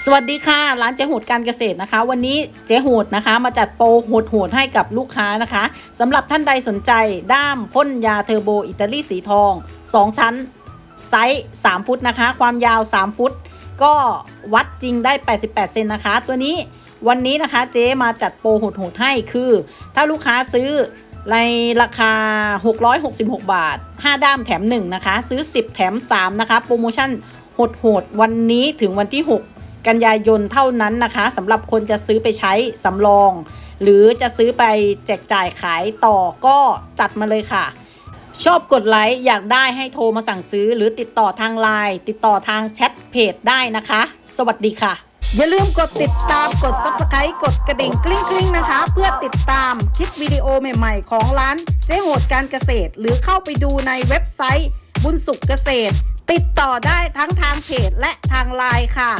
สวัสดีค่ะ ร้านเจ๊หูดการเกษตรนะคะ วันนี้เจ๊หูดนะคะ มาจัดโปรโหดให้กับลูกค้านะคะสำหรับท่านใดสนใจด้ามพ่นยาเทอร์โบอิตาลีสีทอง 2 ชั้น ไซส์ 3 ฟุตนะคะ ความยาว 3 ฟุต ก็วัดจริงได้ 88 เซนนะคะ ตัวนี้วันนี้นะคะเจ๊มาจัดโปรโหดให้คือ ถ้าลูกค้าซื้อในราคา 666 บาท 5 ด้ามแถม 1 นะคะ ซื้อ 10 แถม 3 นะคะ โปรโมชั่นโหดวันนี้ถึงวันที่ 6 กันยายนเท่านั้นนะคะสำหรับคนจะซื้อไปใช้สำรอง หรือจะซื้อไปแจกจ่ายขายต่อก็จัดมาเลยค่ะ ชอบกดไลค์อยากได้ให้โทรมาสั่งซื้อ หรือติดต่อทางไลน์ติดต่อทางแชทเพจได้นะคะ สวัสดีค่ะ อย่าลืมกดติดตามกด subscribe กดกระดิ่งกริ๊งกริ๊งนะคะ เพื่อติดตามคลิปวิดีโอใหม่ๆ ของร้านเจ๊โหดการเกษตร หรือเข้าไปดูในเว็บไซต์บุญสุขเกษตร ติดต่อได้ทั้งทางเพจและทางไลน์ค่ะ